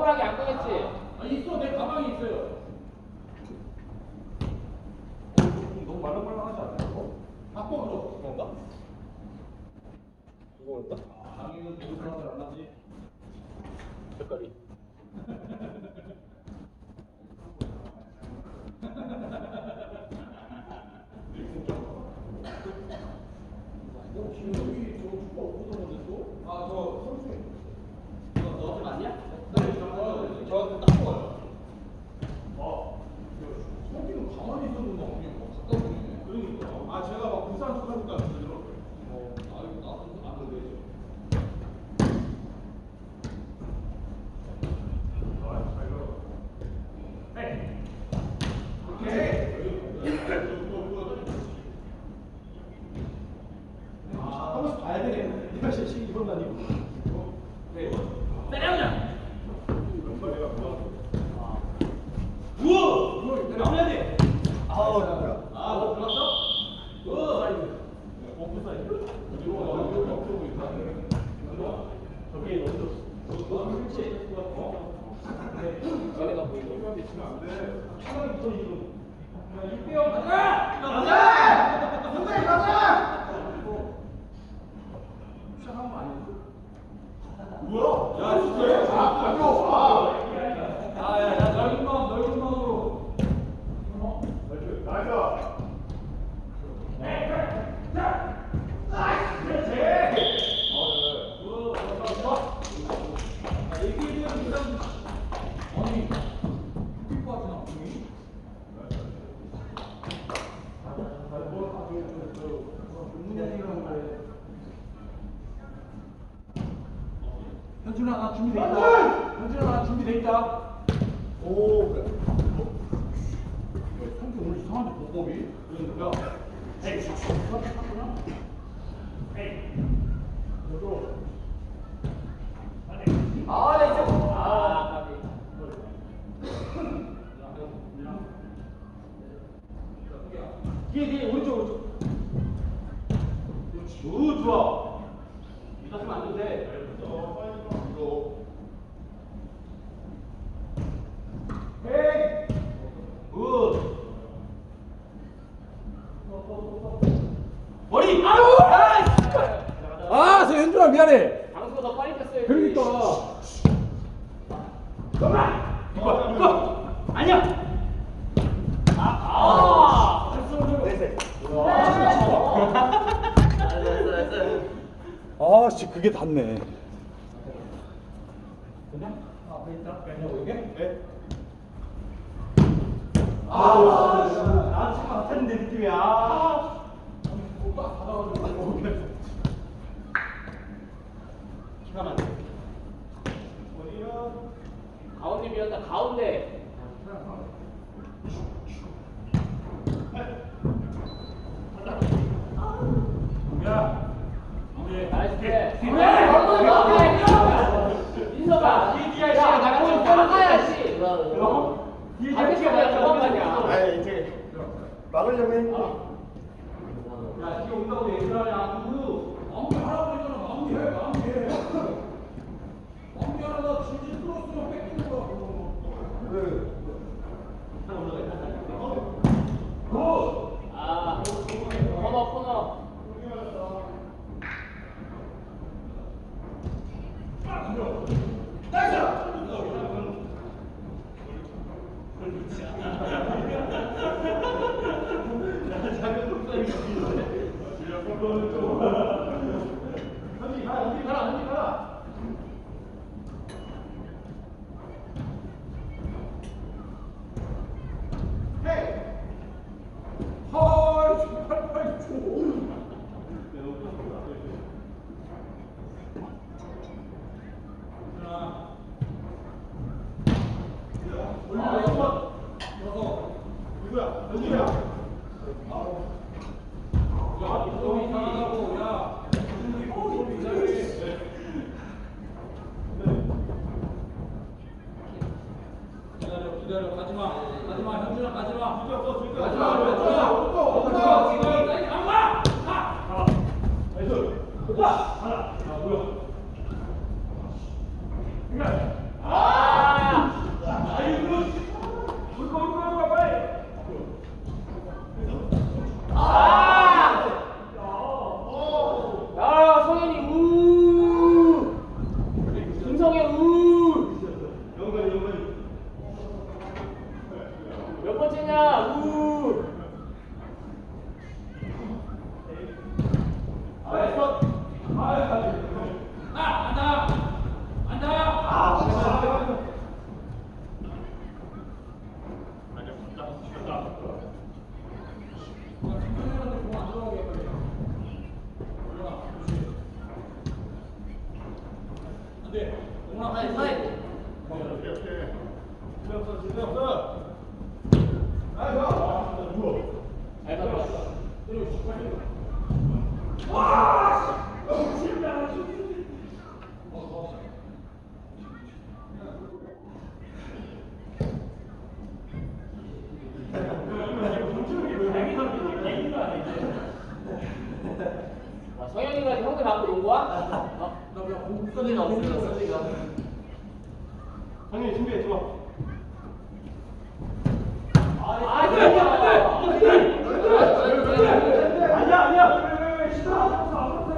호랑이 안. 여기가 미치면 안 돼. 차라리 이거. 야, 6대0 가자! 가자! 현진아 나 준비돼 있다. 현진아 나 준비돼 있다. 오 그래. 뭐, 야, 성기 오늘 이상한데 보법이? 야. 그러니까. 에이. 에이. 가을이면 네. 받아가지고 오게. 어디요? 가운데 미었다. 가운데. 네. 잘 봤다. 아, 성현이가 형들 갖고 논 거야? 어? 소리가 없어요, 소리가. 형님 준비해 좋아. 아, 그래. 아니야 아니야. 야,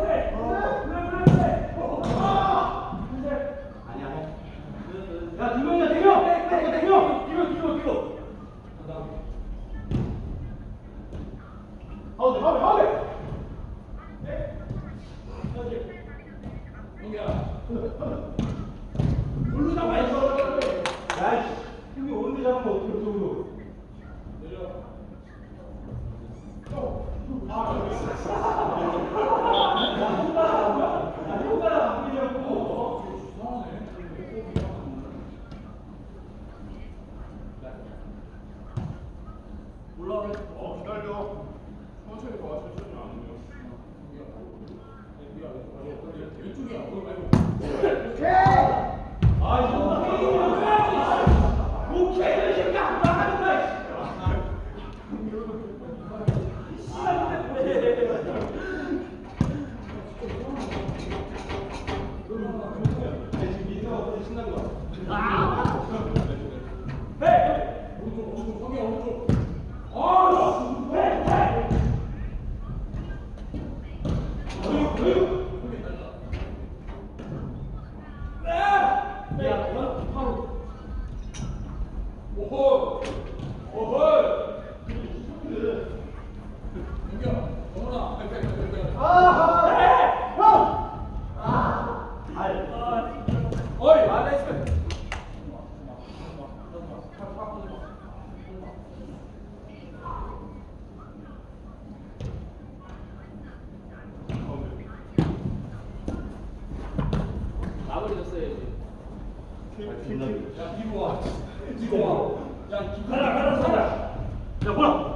야, 뭐야?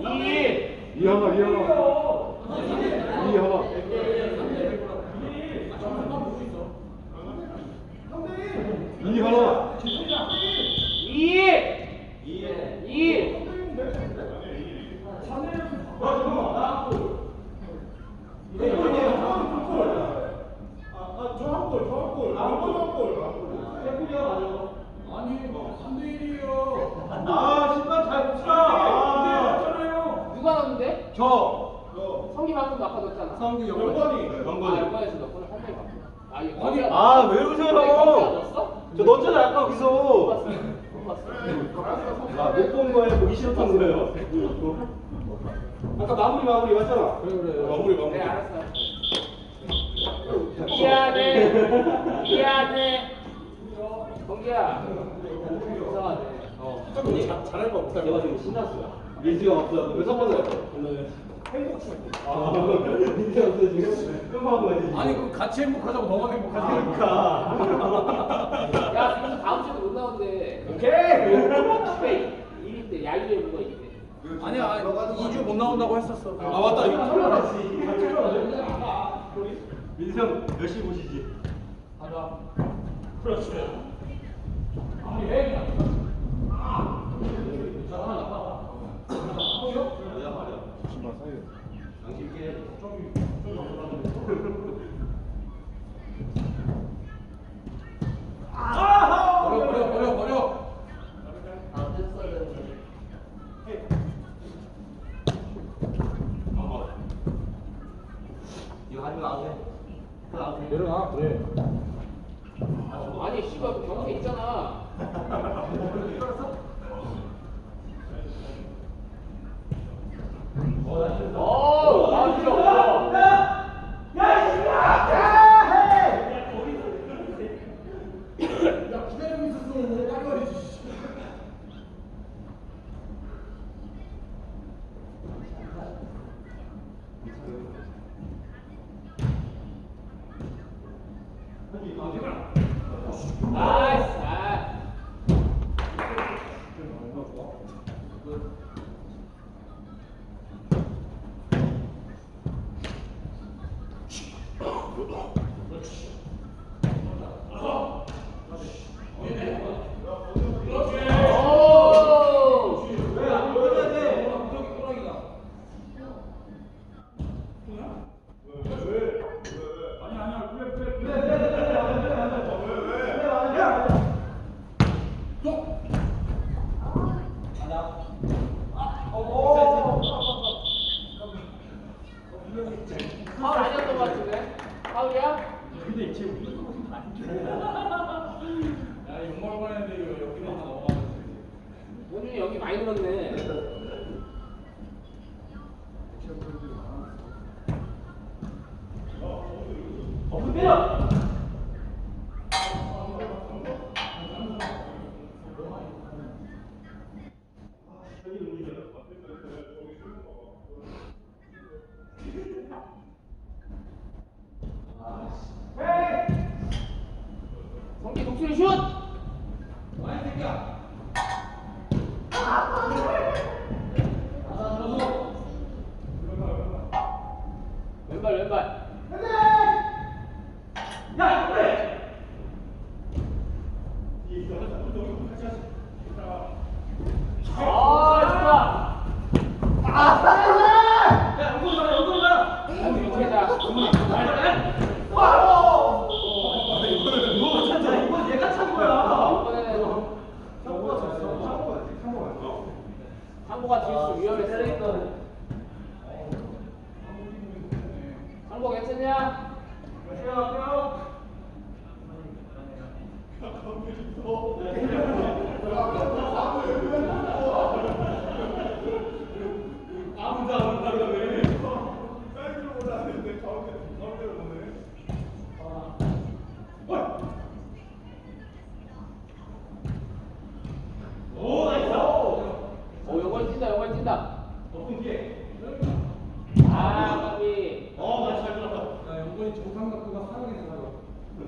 마무리! 이 이하나, 이하나. 이하나. 이하나. 이 이 아, 신발 잘 붙이다. 아, 누가 넣었는데? 저. 성기 방금 아까 넣었잖아. 영건이. 아, 영건이. 연관에서 넣었구나. 한 명이 바뀌어. 아, 이거 거기가- 아, 왜 거기가 그러세요? 넣었어? 저 넣었잖아요, 아까 못 거기서. 봤어. 못 봤어. 아, 못 본 거예요? 보기 싫었던 거예요? 아까 마무리 마무리 맞잖아. 그래 그래. 마무리 마무리. 네, 알았어. 미안해. 미안해. 동기야. 이상하네. 어. 잘할 거 없다. 내가 지금 신났어요. 민지가 없어. 왜 선물을 행복 아, 민지 없어 지금. 끝나고 가지. 아니 그 같이 행복하자고 너만 행복하지 그러니까. 야, 지금 다음 주에도 못 나온대. 오케이. 때 야유회 뭐가 있대. 아니야 2주 못 나온다고 했었어 아 맞다 이거 털어놨지. 같이 털어놨지. 민지 형 열심히 보시지. 버려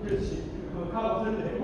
그렇지. 그거 카드 쓸 때.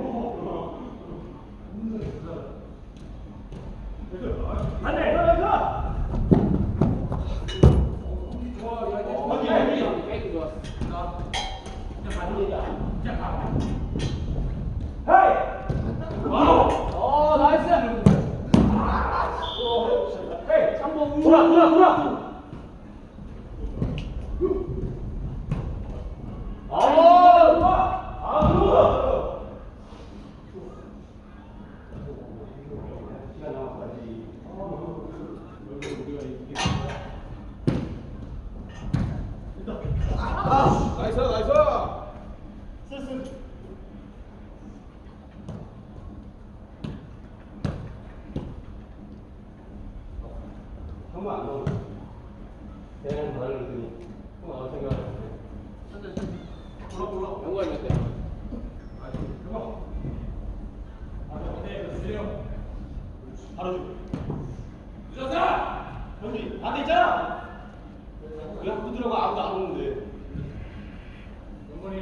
これ。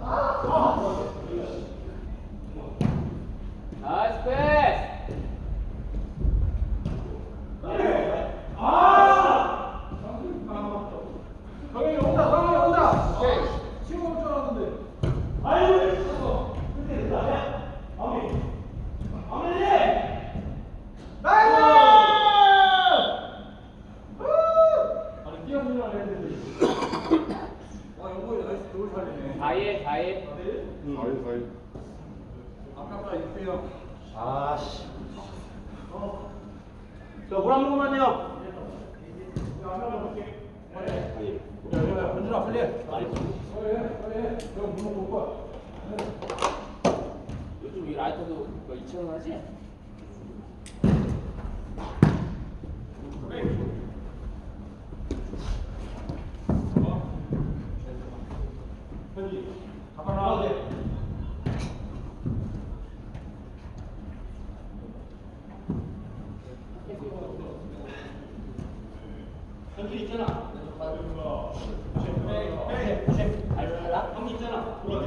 あ 저 물한 모금만요. 야야야 건준아 빨리. 요즘 이 라이터도 2천 원 하지? 네.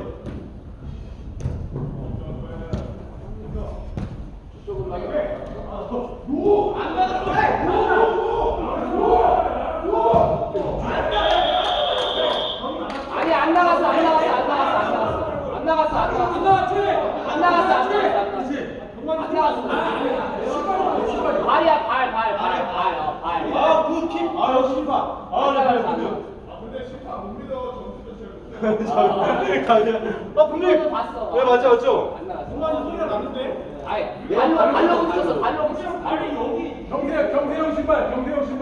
Lord.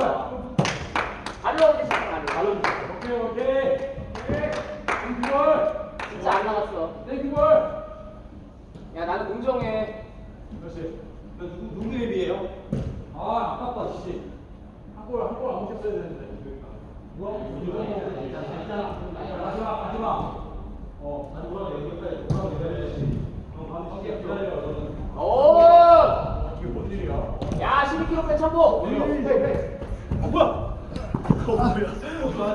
신발 발로 붙였어 발로 오케이 오케이 오케이. 땡큐볼 진짜 안 나갔어. 땡큐볼 야 나는 공정해. 그렇지. 누구 누구 앱이에요? 아 아깝다 씨. 한 골 한골안 먹혔어야 되는데 뭐야 마지막 마지막. 어. 아니 뭐라 여기까지 뭐라 기다려야지 어 기다려 오! 이게 뭔 일이야? 야 12kg 뺀 참고 아 뭐야? 어 뭐야?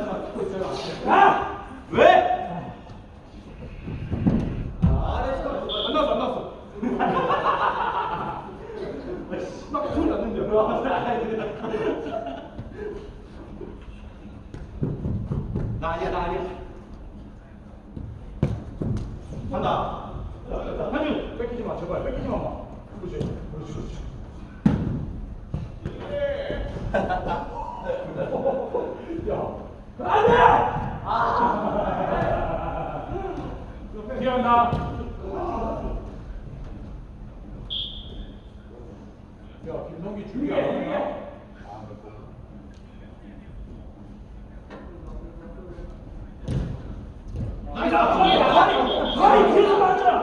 아 왜? 안 났어 안 났어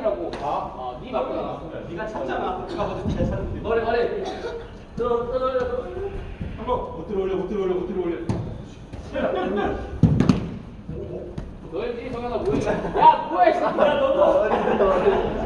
내 꼴이라고. 아네 맞구나 네가 찾잖아. 내가 먼저 잘 찾는데. 너래 너래 들어 들어 들어 못 들어올려 못 들어올려 못 들어올려. 너희들이 성현아 뭐해? 야 뭐해 야 너도